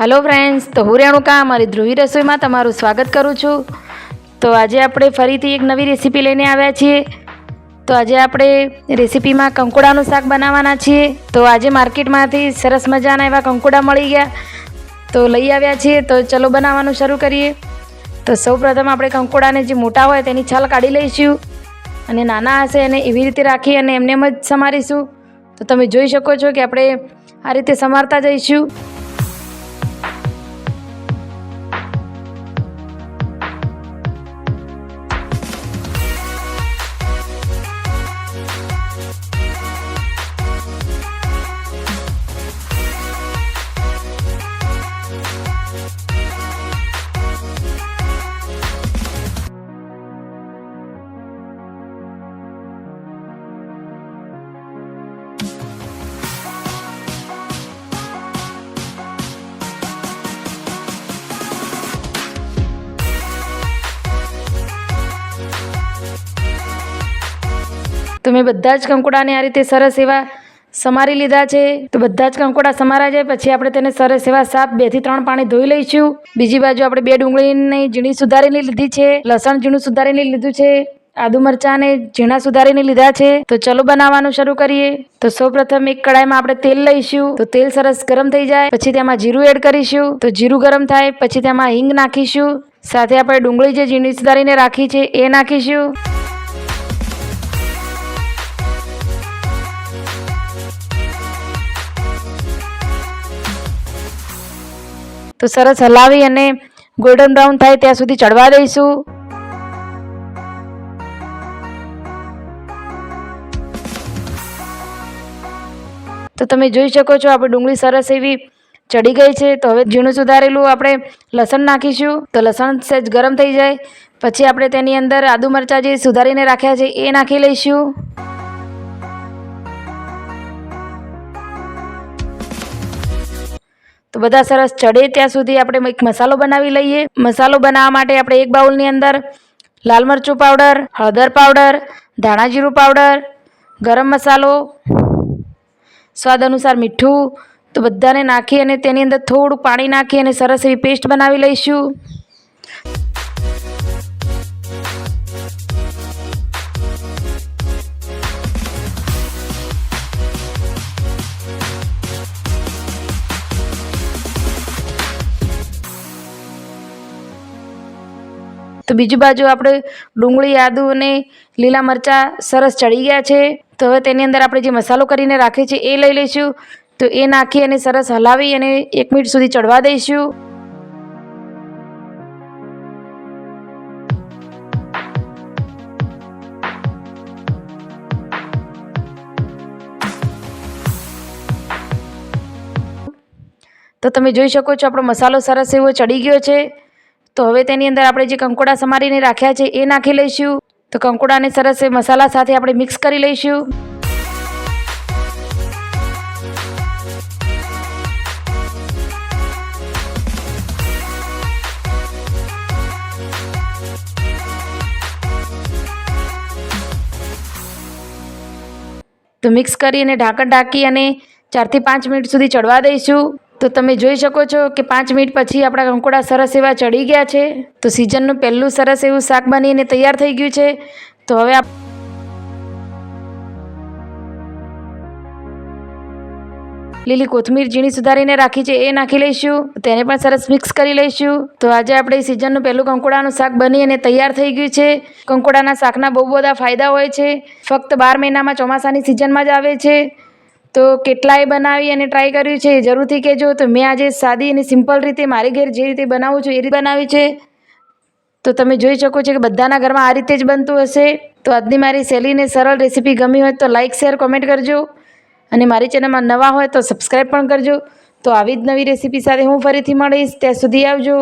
Hello friends તો હું રેણુકા મારી ધ્રુવી રસોઈમાં તમારું સ્વાગત કરું છું. તો આજે આપણે ફરીથી એક નવી રેસીપી લઈને આવ્યા છીએ. તો આજે આપણે રેસીપીમાં કંકોડાનું શાક બનાવવાના છીએ. તો આજે માર્કેટમાંથી સરસ મજાના એવા કંકોડા મળી ગયા. તો લઈ આવ્યા છીએ, તો ચલો બનાવવાનું શરૂ કરીએ. તો સૌપ્રથમ આપણે કંકોડાને જે મોટા હોય તેની છાલ કાઢી લઈશું. અને નાના હશે એને એવી રીતે રાખી અને એમને એમ જ સમારીશું. તો તમે જોઈ શકો છો કે આપણે આ રીતે સમારતા જઈશું. તો મેં બધા જ કંકોડાને આ રીતે સરસ એવા સમારી લીધા છે. તો બધા જ કંકોડા સમારા જાય, પછી આપણે તેને સરસ એવા સાફ બેથી ત્રણ પાણી ધોઈ લઈશું. બીજી બાજુ આપણે બે ડુંગળીની ઝીણી સુધારીને લીધી છે, લસણ ઝીણું સુધારીને લીધું છે, આદુ મરચાંને ઝીણા સુધારીને લીધા છે. તો ચલો બનાવવાનું શરૂ કરીએ. તો સૌપ્રથમ એક કડાઈમાં આપણે તેલ લઈશું. તો તેલ સરસ ગરમ થઈ જાય, પછી તેમાં જીરું એડ કરીશું. તો જીરું ગરમ થાય, પછી તેમાં હિંગ નાખીશું. સાથે આપણે ડુંગળી જે ઝીણી સુધારીને રાખી છે, એ નાખીશું. તો સરસ હલાવી અને ગોલ્ડન બ્રાઉન થાય ત્યાં સુધી ચડવા દઈશું. તો તમે જોઈ શકો છો, આપણે ડુંગળી સરસ એવી ચડી ગઈ છે. તો હવે ઝીણું સુધારેલું આપણે લસણ નાખીશું. તો લસણ સહેજ ગરમ થઈ જાય. પછી આપણે તેની અંદર આદુ મરચાં જે સુધારીને રાખ્યા છે, એ નાખી લઈશું. તો બધા સરસ ચડે ત્યાં સુધી આપણે એક મસાલો બનાવી લઈએ. મસાલો બનાવવા માટે આપણે એક બાઉલની અંદર લાલ મરચું પાવડર, હળદર પાવડર, ધાણા જીરું પાવડર, ગરમ મસાલો, સ્વાદ અનુસાર મીઠું, તો બધાને નાખી અને તેની અંદર થોડું પાણી નાખી અને સરસ એવી પેસ્ટ બનાવી લઈશું. તો બીજી બાજુ આપણે ડુંગળી, આદુ અને લીલા મરચાં સરસ ચડી ગયા છે. તો હવે તેની અંદર આપણે જે મસાલો કરીને રાખીએ છીએ એ લઈ લઈશું. તો એ નાખી અને સરસ હલાવી અને એક મિનિટ સુધી ચડવા દઈશું. તો તમે જોઈ શકો છો આપણો મસાલો સરસ એવો ચડી ગયો છે. તો હવે તેની અંદર આપણે જે કંકોડા સમારીને રાખ્યા છે, એ નાખી લઈશું. તો કંકોડાને સરસ એ મસાલા સાથે આપણે મિક્સ કરી લઈશું. તો મિક્સ કરી અને ઢાંકણ ઢાંકી અને ચારથી પાંચ મિનિટ સુધી ચડવા દઈશું. તો તમે જોઈ શકો છો કે પાંચ મિનિટ પછી આપણા કંકોડા સરસ એવા ચડી ગયા છે. તો સિઝનનું પહેલું સરસ એવું શાક બનીને તૈયાર થઈ ગયું છે. તો હવે આપ લીલી કોથમીર ઝીણી સુધારીને રાખી છે, એ નાખી લઈશું. તેને પણ સરસ મિક્સ કરી લઈશું. તો આજે આપણે સિઝનનું પહેલું કંકોડાનું શાક બની અને તૈયાર થઈ ગયું છે. કંકોડાના શાકના બહુ બધા ફાયદા હોય છે. ફક્ત બાર મહિનામાં ચોમાસાની સિઝનમાં જ આવે છે. તો કેટલાય બનાવી અને ટ્રાય કર્યું છે જરૂરથી કહેજો. તો મેં આજે સાદી અને સિમ્પલ રીતે મારી ઘેર જે રીતે બનાવું છું એ રીતે બનાવી છે. તો તમે જોઈ શકો છો કે બધાના ઘરમાં આ રીતે જ બનતું હશે. તો આજની મારી સહેલીને સરળ રેસીપી ગમી હોય તો લાઇક શેર કોમેન્ટ કરજો. અને મારી ચેનલમાં નવા હોય તો સબસ્ક્રાઈબ પણ કરજો. તો આવી જ નવી રેસીપી સાથે હું ફરીથી મળીશ. ત્યાં સુધી આવજો.